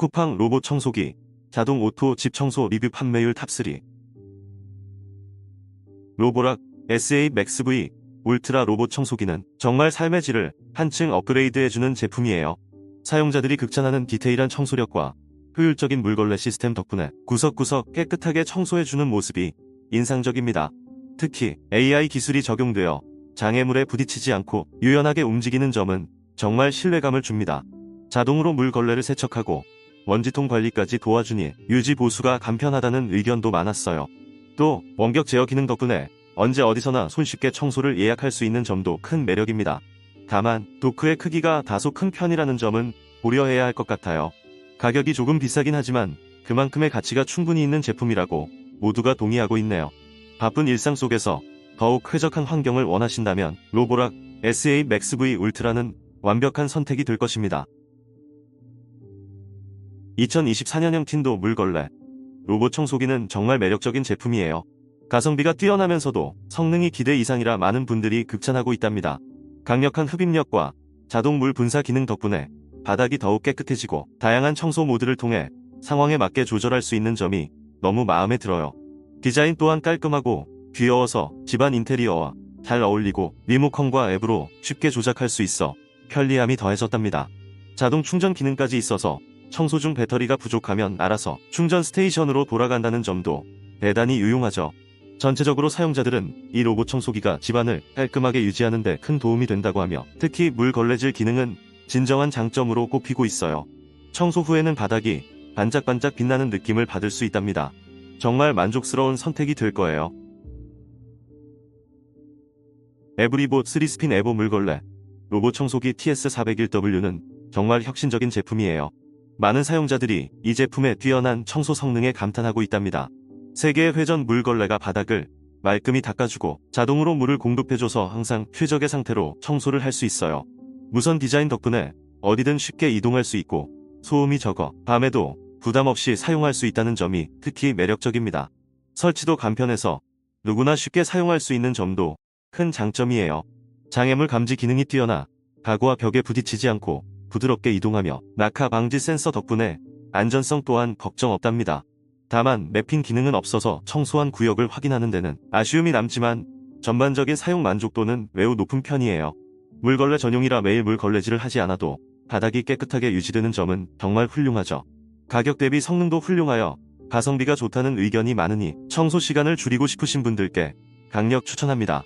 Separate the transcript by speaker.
Speaker 1: 쿠팡 로봇 청소기, 자동 오토 집 청소 리뷰 판매율 탑3. 로보락 SA 맥스 V 울트라 로봇 청소기는 정말 삶의 질을 한층 업그레이드해주는 제품이에요. 사용자들이 극찬하는 디테일한 청소력과 효율적인 물걸레 시스템 덕분에 구석구석 깨끗하게 청소해주는 모습이 인상적입니다. 특히 AI 기술이 적용되어 장애물에 부딪히지 않고 유연하게 움직이는 점은 정말 신뢰감을 줍니다. 자동으로 물걸레를 세척하고 먼지통 관리까지 도와주니 유지 보수가 간편하다는 의견도 많았어요. 또 원격 제어 기능 덕분에 언제 어디서나 손쉽게 청소를 예약할 수 있는 점도 큰 매력입니다. 다만 도크의 크기가 다소 큰 편이라는 점은 고려해야 할 것 같아요. 가격이 조금 비싸긴 하지만 그만큼의 가치가 충분히 있는 제품이라고 모두가 동의하고 있네요. 바쁜 일상 속에서 더욱 쾌적한 환경을 원하신다면 로보락 SA 맥스 V 울트라는 완벽한 선택이 될 것입니다. 2024년형 틴도 물걸레 로봇 청소기는 정말 매력적인 제품이에요. 가성비가 뛰어나면서도 성능이 기대 이상이라 많은 분들이 극찬하고 있답니다. 강력한 흡입력과 자동 물 분사 기능 덕분에 바닥이 더욱 깨끗해지고 다양한 청소 모드를 통해 상황에 맞게 조절할 수 있는 점이 너무 마음에 들어요. 디자인 또한 깔끔하고 귀여워서 집안 인테리어와 잘 어울리고 리모컨과 앱으로 쉽게 조작할 수 있어 편리함이 더해졌답니다. 자동 충전 기능까지 있어서 청소 중 배터리가 부족하면 알아서 충전 스테이션으로 돌아간다는 점도 대단히 유용하죠. 전체적으로 사용자들은 이 로봇 청소기가 집안을 깔끔하게 유지하는 데 큰 도움이 된다고 하며 특히 물 걸레질 기능은 진정한 장점으로 꼽히고 있어요. 청소 후에는 바닥이 반짝반짝 빛나는 느낌을 받을 수 있답니다. 정말 만족스러운 선택이 될 거예요. 에브리봇 3스핀 에보 물걸레 로봇 청소기 TS401W는 정말 혁신적인 제품이에요. 많은 사용자들이 이 제품의 뛰어난 청소 성능에 감탄하고 있답니다. 세개의 회전 물걸레가 바닥을 말끔히 닦아주고 자동으로 물을 공급해줘서 항상 최적의 상태로 청소를 할 수 있어요. 무선 디자인 덕분에 어디든 쉽게 이동할 수 있고 소음이 적어 밤에도 부담 없이 사용할 수 있다는 점이 특히 매력적입니다. 설치도 간편해서 누구나 쉽게 사용할 수 있는 점도 큰 장점이에요. 장애물 감지 기능이 뛰어나 가구와 벽에 부딪히지 않고 부드럽게 이동하며 낙하 방지 센서 덕분에 안전성 또한 걱정 없답니다. 다만 맵핑 기능은 없어서 청소한 구역을 확인하는 데는 아쉬움이 남지만 전반적인 사용 만족도는 매우 높은 편이에요. 물걸레 전용이라 매일 물걸레질을 하지 않아도 바닥이 깨끗하게 유지되는 점은 정말 훌륭하죠. 가격 대비 성능도 훌륭하여 가성비가 좋다는 의견이 많으니 청소 시간을 줄이고 싶으신 분들께 강력 추천합니다.